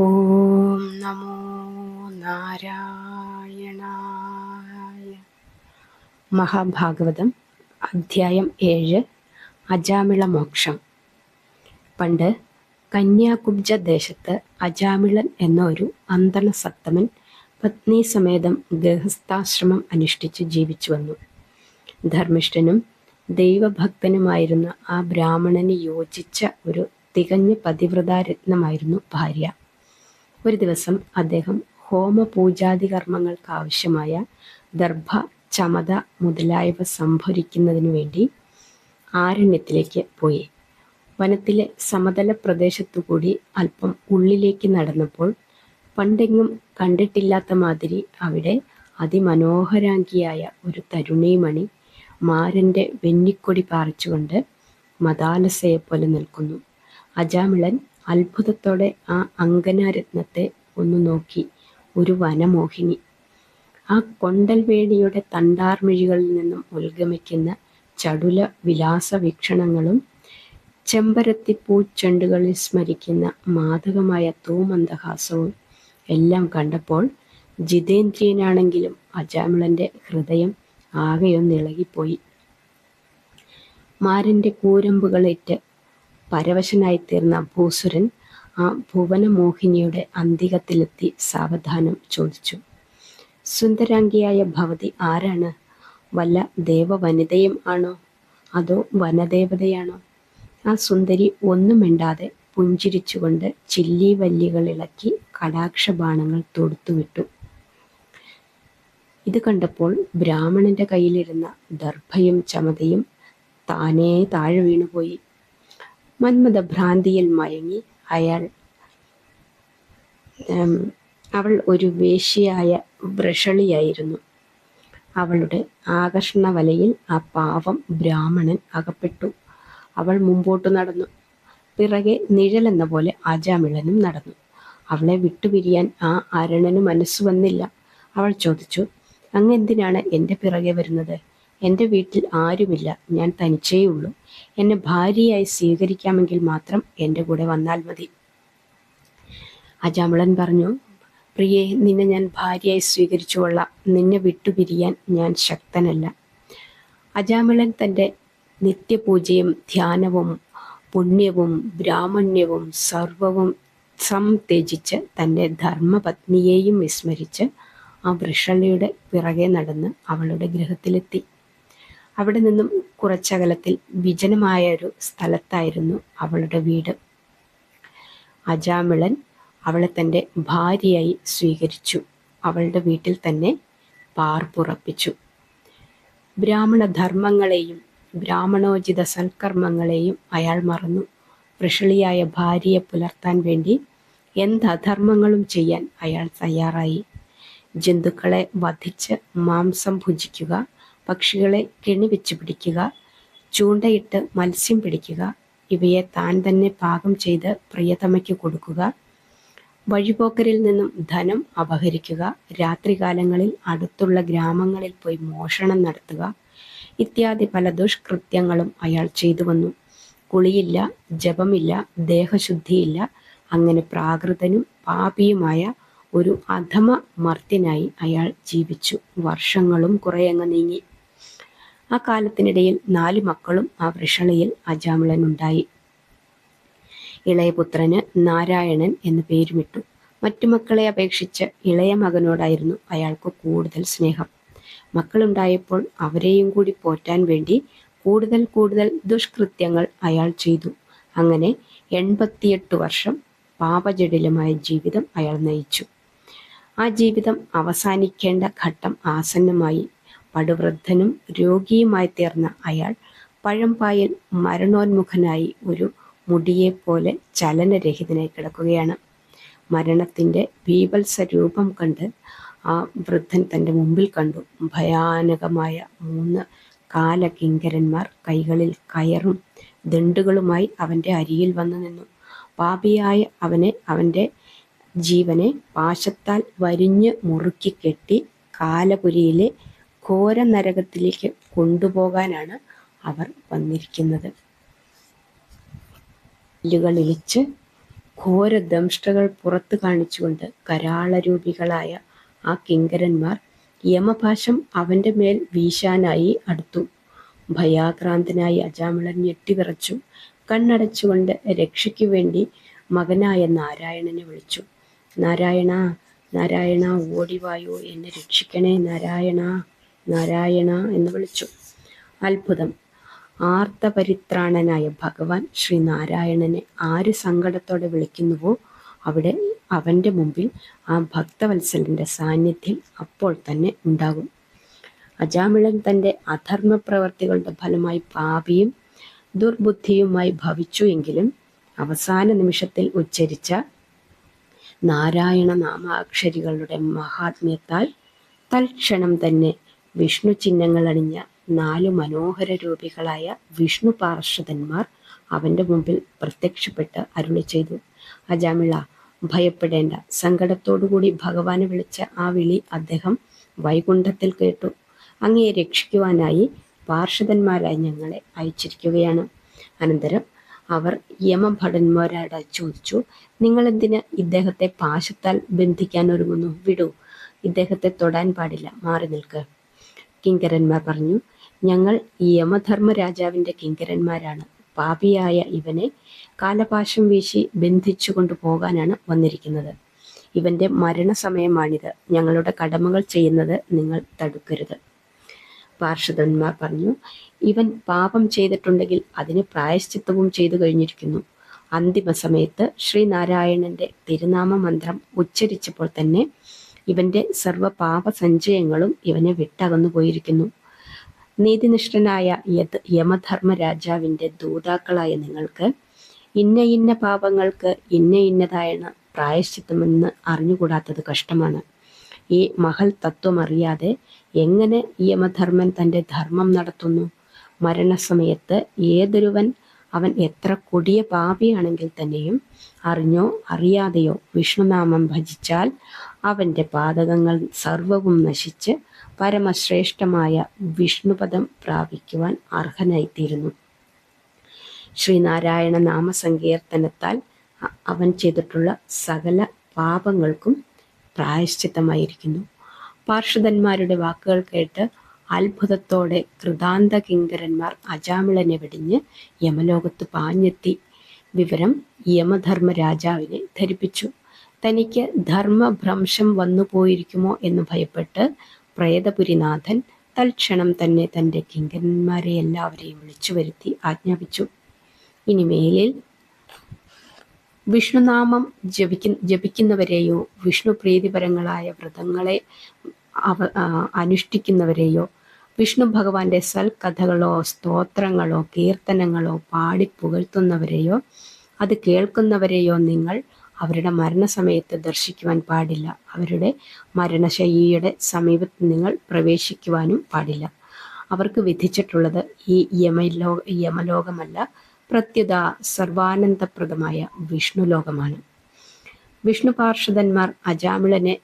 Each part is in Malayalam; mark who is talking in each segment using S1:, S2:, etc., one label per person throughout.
S1: ഓം നമോ നാരായണായ. മഹാഭാഗവതം അധ്യായം ഏഴ് അജാമിള മോക്ഷം. പണ്ട് കന്യാകുബ്ജ ദേശത്ത് അജാമിളൻ എന്ന ഒരു അന്തണസത്തമൻ പത്നി സമേതം ഗൃഹസ്ഥാശ്രമം അനുഷ്ഠിച്ച് ജീവിച്ചു വന്നു. ധർമ്മിഷ്ഠനും ദൈവഭക്തനുമായിരുന്ന ആ ബ്രാഹ്മണന് യോജിച്ച ഒരു തികഞ്ഞ പതിവ്രതാരത്നമായിരുന്നു ഭാര്യ. ഒരു ദിവസം അദ്ദേഹം ഹോമപൂജാതി കർമ്മങ്ങൾക്ക് ആവശ്യമായ ദർഭ ചമത മുതലായവ സംഭരിക്കുന്നതിനു വേണ്ടി ആരണ്യത്തിലേക്ക് പോയി. വനത്തിലെ സമതല പ്രദേശത്തുകൂടി അല്പം ഉള്ളിലേക്ക് നടന്നപ്പോൾ പണ്ടെങ്ങും കണ്ടിട്ടില്ലാത്ത മാതിരി അവിടെ അതിമനോഹരാംഗിയായ ഒരു തരുണീമണി മാരന്റെ വെന്നിക്കൊടി പാറിച്ചുകൊണ്ട് മതാലസയെപ്പോലെ നിൽക്കുന്നു. അജാമിളൻ അത്ഭുതത്തോടെ ആ അങ്കനാരത്നത്തെ ഒന്ന് നോക്കി. ഒരു വനമോഹിനി. ആ കൊണ്ടൽവേണിയുടെ തണ്ടാർമിഴികളിൽ നിന്നും ഉത്ഗമിക്കുന്ന ചടുല വിലാസ വീക്ഷണങ്ങളും ചെമ്പരത്തിപ്പൂച്ചെണ്ടുകളിൽ സ്മരിക്കുന്ന മാതകമായ തൂമന്ദഹാസവും എല്ലാം കണ്ടപ്പോൾ ജിതേന്ദ്രിയനാണെങ്കിലും അജാമിളന്റെ ഹൃദയം ആകെയൊന്നിളകിപ്പോയി. മാരന്റെ കൂരമ്പുകളേറ്റ് പരവശനായിത്തീർന്ന ഭൂസുരൻ ആ ഭുവനമോഹിനിയുടെ അന്തികത്തിലെത്തി സാവധാനം ചോദിച്ചു. സുന്ദരാംഗിയായ ഭവതി ആരാണ്? വല്ല ദേവവനിതയും ആണോ? അതോ വനദേവതയാണോ? ആ സുന്ദരി ഒന്നും മിണ്ടാതെ പുഞ്ചിരിച്ചുകൊണ്ട് ചില്ലി വല്ലികൾ ഇളക്കി കടാക്ഷബാണങ്ങൾ തൊടുത്തുവിട്ടു. ഇത് കണ്ടപ്പോൾ ബ്രാഹ്മണന്റെ കയ്യിലിരുന്ന ദർഭയും ചമതയും താനേ താഴെ വീണുപോയി. മന്മഥഭ്രാന്തിയിൽ മയങ്ങി അയാൾ അവൾ ഒരു വേശ്യയായ വൃഷളിയായിരുന്നു. അവളുടെ ആകർഷണ വലയിൽ ആ പാവം ബ്രാഹ്മണൻ അകപ്പെട്ടു. അവൾ മുമ്പോട്ട് നടന്നു. പിറകെ നിഴലെന്ന പോലെ ആജാമിളനും നടന്നു. അവളെ വിട്ടുപിരിയാൻ ആ അരണന് മനസ്സ് വന്നില്ല. അവൾ ചോദിച്ചു അങ്ങെന്തിനാണ് എന്റെ പിറകെ വരുന്നത്? എന്റെ വീട്ടിൽ ആരുമില്ല. ഞാൻ തനിച്ചേ ഉള്ളൂ എന്നെ ഭാര്യയായി സ്വീകരിക്കാമെങ്കിൽ മാത്രം എന്റെ കൂടെ വന്നാൽ മതി. അജാമിളൻ പറഞ്ഞു പ്രിയെ നിന്നെ ഞാൻ ഭാര്യയായി സ്വീകരിച്ചുകൊള്ളാം നിന്നെ വിട്ടുപിരിയാൻ ഞാൻ ശക്തനല്ല. അജാമിളൻ തന്റെ നിത്യപൂജയും ധ്യാനവും പുണ്യവും ബ്രാഹ്മണ്യവും സർവവും സംത്യജിച്ച് തന്റെ ധർമ്മപത്നിയെയും വിസ്മരിച്ച് ആ വൃഷളിയുടെ പിറകെ നടന്ന് അവളുടെ ഗൃഹത്തിലെത്തി. അവിടെ നിന്നും കുറച്ചകലത്തിൽ വിജനമായ ഒരു സ്ഥലത്തായിരുന്നു അവളുടെ വീട്. അജാമിളൻ അവളെ തന്റെ ഭാര്യയായി സ്വീകരിച്ചു. അവളുടെ വീട്ടിൽ തന്നെ പാർപ്പുറപ്പിച്ചു. ബ്രാഹ്മണ ധർമ്മങ്ങളെയും ബ്രാഹ്മണോചിത സൽക്കർമ്മങ്ങളെയും അയാൾ മറന്നു. വൃഷളിയായ ഭാര്യയെ പുലർത്താൻ വേണ്ടി എന്ത് അധർമ്മങ്ങളും ചെയ്യാൻ അയാൾ തയ്യാറായി. ജന്തുക്കളെ വധിച്ച് മാംസം ഭുജിക്കുക പക്ഷികളെ കെണിവെച്ച് പിടിക്കുക ചൂണ്ടയിട്ട് മത്സ്യം പിടിക്കുക ഇവയെ താൻ തന്നെ പാകം ചെയ്ത് പ്രിയതമയ്ക്ക് കൊടുക്കുക. വഴിപോക്കരിൽ നിന്നും ധനം അപഹരിക്കുക. രാത്രികാലങ്ങളിൽ അടുത്തുള്ള ഗ്രാമങ്ങളിൽ പോയി മോഷണം നടത്തുക. ഇത്യാദി പല ദുഷ്കൃത്യങ്ങളും അയാൾ ചെയ്തു വന്നു. കുളിയില്ല ജപമില്ല ദേഹശുദ്ധിയില്ല അങ്ങനെ പ്രാകൃതനും പാപിയുമായ ഒരു അധമ മർത്യനായി അയാൾ ജീവിച്ചു. വർഷങ്ങളും കുറേയങ്ങ് നീങ്ങി. ആ കാലത്തിനിടയിൽ നാല് മക്കളും ആ വൃഷളയിൽ അജാമിളനുണ്ടായി. ഇളയപുത്രന് നാരായണൻ എന്ന് പേരുമിട്ടു. മറ്റു മക്കളെ അപേക്ഷിച്ച് ഇളയ മകനോടായിരുന്നു അയാൾക്ക് കൂടുതൽ സ്നേഹം. മക്കളുണ്ടായപ്പോൾ അവരെയും കൂടി പോറ്റാൻ വേണ്ടി കൂടുതൽ കൂടുതൽ ദുഷ്കൃത്യങ്ങൾ അയാൾ ചെയ്തു. അങ്ങനെ എൺപത്തിയെട്ട് വർഷം പാപജടിലമായ ജീവിതം അയാൾ നയിച്ചു. ആ ജീവിതം അവസാനിക്കേണ്ട ഘട്ടം ആസന്നമായി. പടുവൃദ്ധനും രോഗിയുമായി തീർന്ന അയാൾ പഴംപായൽ മരണോന്മുഖനായി ഒരു മുടിയെപ്പോലെ ചലനരഹിതനായി കിടക്കുകയാണ്. മരണത്തിന്റെ ബീഭത്സ രൂപം കണ്ട് ആ വൃദ്ധൻ തന്റെ മുമ്പിൽ കണ്ടു. ഭയാനകമായ മൂന്ന് കാലകിങ്കരന്മാർ കൈകളിൽ കയറും ദണ്ടുകളുമായി അവന്റെ അരിയിൽ വന്നു നിന്നു. പാപിയായ അവനെ അവന്റെ ജീവനെ പാശത്താൽ വരിഞ്ഞ് മുറുക്കി കെട്ടി കാലപുരിയിലെ ഘോര നരകത്തിലേക്ക് കൊണ്ടുപോകാനാണ് അവർ വന്നിരിക്കുന്നത്. ഇലിച്ച് ഘോര ദംഷ്ടകൾ പുറത്തു കാണിച്ചുകൊണ്ട് കരാളരൂപികളായ ആ കിങ്കരന്മാർ യമപാശം അവന്റെ മേൽ വീശാനായി അടുത്തു. ഭയാക്രാന്തനായി അജാമിളൻ ഞെട്ടിവിറച്ചു. കണ്ണടച്ചുകൊണ്ട് രക്ഷയ്ക്കു വേണ്ടി മകനായ നാരായണനെ വിളിച്ചു. നാരായണ നാരായണ ഓടിവായോ എന്നെ രക്ഷിക്കണേ നാരായണ. നാരായണ എന്ന് വിളിച്ചു. അത്ഭുതം. ആർത്തപരിത്രാണനായ ഭഗവാൻ ശ്രീ നാരായണനെ ആര് സങ്കടത്തോടെ വിളിക്കുന്നുവോ അവിടെ അവന്റെ മുമ്പിൽ ആ ഭക്തവത്സലന്റെ സാന്നിധ്യം അപ്പോൾ തന്നെ ഉണ്ടാകും. അജാമിളൻ തന്റെ അധർമ്മ പ്രവർത്തികളുടെ ഫലമായി പാപിയും ദുർബുദ്ധിയുമായി ഭവിച്ചു എങ്കിലും അവസാന നിമിഷത്തിൽ ഉച്ചരിച്ച നാരായണ നാമാക്ഷരികളുടെ മഹാത്മ്യത്താൽ തൽക്ഷണം തന്നെ വിഷ്ണു ചിഹ്നങ്ങൾ അണിഞ്ഞ നാലു മനോഹര രൂപികളായ വിഷ്ണു പാർഷദന്മാർ അവന്റെ മുമ്പിൽ പ്രത്യക്ഷപ്പെട്ട് അരുളി ചെയ്തു. അജാമിള ഭയപ്പെടേണ്ട. സങ്കടത്തോടുകൂടി ഭഗവാനെ വിളിച്ച ആ വിളി അദ്ദേഹം വൈകുണ്ഠത്തിൽ കേട്ടു. അങ്ങയെ രക്ഷിക്കുവാനായി പാർഷദന്മാരായി ഞങ്ങളെ അയച്ചിരിക്കുകയാണ്. അനന്തരം അവർ യമഭടന്മാരോട് ചോദിച്ചു നിങ്ങൾ എന്തിന് ഇദ്ദേഹത്തെ പാശത്താൽ ബന്ധിക്കാൻ ഒരുങ്ങുന്നു? വിടൂ. ഇദ്ദേഹത്തെ തൊടാൻ പാടില്ല. മാറി നിൽക്ക്. കിങ്കരന്മാർ പറഞ്ഞു ഞങ്ങൾ യമധർമ്മ രാജാവിന്റെ കിങ്കരന്മാരാണ്. പാപിയായ ഇവനെ കാലപാശം വീശി ബന്ധിച്ചു കൊണ്ടുപോകാനാണ് വന്നിരിക്കുന്നത്. ഇവന്റെ മരണസമയമാണിത്. ഞങ്ങളുടെ കടമകൾ ചെയ്യുന്നത് നിങ്ങൾ തടുക്കരുത് പാർഷദന്മാർ പറഞ്ഞു ഇവൻ പാപം ചെയ്തിട്ടുണ്ടെങ്കിൽ അതിന് പ്രായശ്ചിത്തവും ചെയ്തു കഴിഞ്ഞിരിക്കുന്നു. അന്തിമ സമയത്ത് ശ്രീനാരായണന്റെ തിരുനാമ മന്ത്രം ഉച്ചരിച്ചപ്പോൾ തന്നെ ഇവന്റെ സർവ പാപ സഞ്ചയങ്ങളും ഇവനെ വിട്ടകന്നു പോയിരിക്കുന്നു. നീതിനിഷ്ഠനായ യമധർമ്മ രാജാവിന്റെ ദൂതാക്കളായ നിങ്ങൾക്ക് ഇന്ന ഇന്ന പാപങ്ങൾക്ക് ഇന്ന ഇന്നതായ പ്രായശ്ചിത്തമെന്ന് അറിഞ്ഞുകൂടാത്തത് കഷ്ടമാണ്. ഈ മഹൽ തത്വം അറിയാതെ എങ്ങനെ യമധർമ്മൻ തന്റെ ധർമ്മം നടത്തുന്നു? മരണസമയത്ത് ഏതൊരുവൻ അവൻ എത്ര കൊടിയ പാപിയാണെങ്കിൽ തന്നെയും അറിഞ്ഞോ അറിയാതെയോ വിഷ്ണുനാമം ഭജിച്ചാൽ അവന്റെ പാതകങ്ങൾ സർവവും നശിച്ച് പരമശ്രേഷ്ഠമായ വിഷ്ണുപദം പ്രാപിക്കുവാൻ അർഹനായിത്തീരുന്നു. ശ്രീനാരായണ നാമസങ്കീർത്തനത്താൽ അവൻ ചെയ്തിട്ടുള്ള സകല പാപങ്ങൾക്കും പ്രായശ്ചിത്തമായിരിക്കുന്നു. പാർഷദന്മാരുടെ വാക്കുകൾ കേട്ട് അത്ഭുതത്തോടെ കൃതാന്ത കിങ്കരന്മാർ അജാമിളനെ വെടിഞ്ഞ് യമലോകത്ത് പാഞ്ഞെത്തി. വിവരം യമധർമ്മ രാജാവിനെ ധരിപ്പിച്ചു. തനിക്ക് ധർമ്മഭ്രംശം വന്നു പോയിരിക്കുമോ എന്ന് ഭയപ്പെട്ട് പ്രേതപുരിനാഥൻ തൽക്ഷണം തന്നെ തന്റെ കിങ്കരന്മാരെ എല്ലാവരെയും വിളിച്ചു വരുത്തി ആജ്ഞാപിച്ചു. ഇനി മേലിൽ വിഷ്ണുനാമം ജപിക്കുന്ന ജപിക്കുന്നവരെയോ വിഷ്ണു പ്രീതിപരങ്ങളായ വ്രതങ്ങളെ അവ അനുഷ്ഠിക്കുന്നവരെയോ വിഷ്ണു ഭഗവാന്റെ സൽകഥകളോ സ്തോത്രങ്ങളോ കീർത്തനങ്ങളോ പാടി പുകഴ്ത്തുന്നവരെയോ അത് കേൾക്കുന്നവരെയോ നിങ്ങൾ അവരുടെ മരണസമയത്ത് ദർശിക്കുവാൻ പാടില്ല. അവരുടെ മരണശയ്യയുടെ സമീപത്ത് നിങ്ങൾ പ്രവേശിക്കുവാനും പാടില്ല. അവർക്ക് വിധിച്ചിട്ടുള്ളത് ഈ യമലോ യമലോകമല്ല പ്രത്യുത സർവാനന്ദപ്രദമായ വിഷ്ണുലോകമാണ്. വിഷ്ണു പാർഷദന്മാർ അജാമിളനെ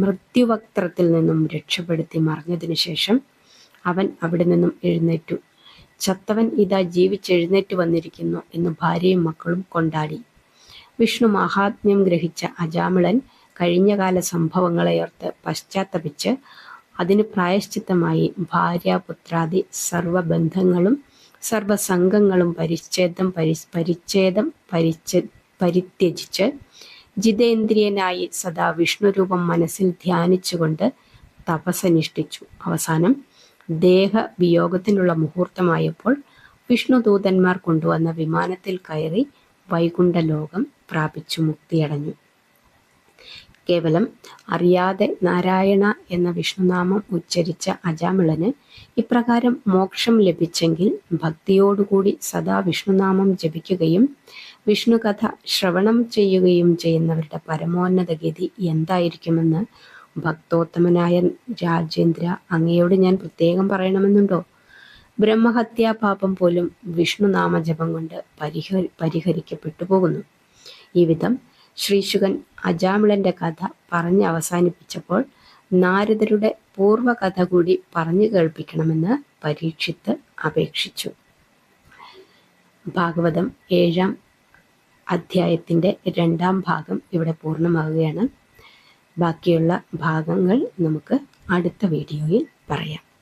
S1: മൃത്യുവക്ത്രത്തിൽ നിന്നും രക്ഷപ്പെടുത്തി മറിഞ്ഞതിനു ശേഷം അവൻ അവിടെ നിന്നും എഴുന്നേറ്റു. ചത്തവൻ ഇതാ ജീവിച്ചെഴുന്നേറ്റ് വന്നിരിക്കുന്നു എന്ന് ഭാര്യയും മക്കളും കൊണ്ടാടി. വിഷ്ണു മഹാത്മ്യം ഗ്രഹിച്ച അജാമിളൻ കഴിഞ്ഞകാല സംഭവങ്ങളെയോർത്ത് പശ്ചാത്തപിച്ച് അതിന് പ്രായശ്ചിത്തമായി ഭാര്യ പുത്രാദി സർവബന്ധങ്ങളും സർവസംഘങ്ങളും പരിച്ഛേദം പരി പരിച്ഛേദം പരിച്ഛ പരിത്യജിച്ച് ജിതേന്ദ്രിയനായി സദാ വിഷ്ണുരൂപം മനസ്സിൽ ധ്യാനിച്ചുകൊണ്ട് തപസ്സനുഷ്ഠിച്ചു. അവസാനം ദേഹവിയോഗത്തിനുള്ള മുഹൂർത്തമായപ്പോൾ വിഷ്ണുദൂതന്മാർ കൊണ്ടുവന്ന വിമാനത്തിൽ കയറി വൈകുണ്ഠ ലോകം പ്രാപിച്ചു മുക്തിയടഞ്ഞു. കേവലം അറിയാതെ നാരായണ എന്ന വിഷ്ണുനാമം ഉച്ചരിച്ച അജാമിളന് ഇപ്രകാരം മോക്ഷം ലഭിച്ചെങ്കിൽ ഭക്തിയോടുകൂടി സദാ വിഷ്ണുനാമം ജപിക്കുകയും വിഷ്ണുകഥ ശ്രവണം ചെയ്യുകയും ചെയ്യുന്നവരുടെ പരമോന്നത ഗതി എന്തായിരിക്കുമെന്ന് ഭക്തോത്തമനായ രാജേന്ദ്ര അങ്ങയോട് ഞാൻ പ്രത്യേകം പറയണമെന്നുണ്ടോ? ബ്രഹ്മഹത്യാ പാപം പോലും വിഷ്ണുനാമജപം കൊണ്ട് പരിഹരി പരിഹരിക്കപ്പെട്ടു പോകുന്നു. ഈ വിധം ശ്രീശുകൻ അജാമിളന്റെ കഥ പറഞ്ഞ് അവസാനിപ്പിച്ചപ്പോൾ നാരദരുടെ പൂർവകഥ കൂടി പറഞ്ഞു കേൾപ്പിക്കണമെന്ന് പരീക്ഷിത്ത് അപേക്ഷിച്ചു. ഭാഗവതം ഏഴാം അധ്യായത്തിന്റെ രണ്ടാം ഭാഗം ഇവിടെ പൂർണമാവുകയാണ്. ബാക്കിയുള്ള ഭാഗങ്ങൾ നമുക്ക് അടുത്ത വീഡിയോയിൽ പറയാം.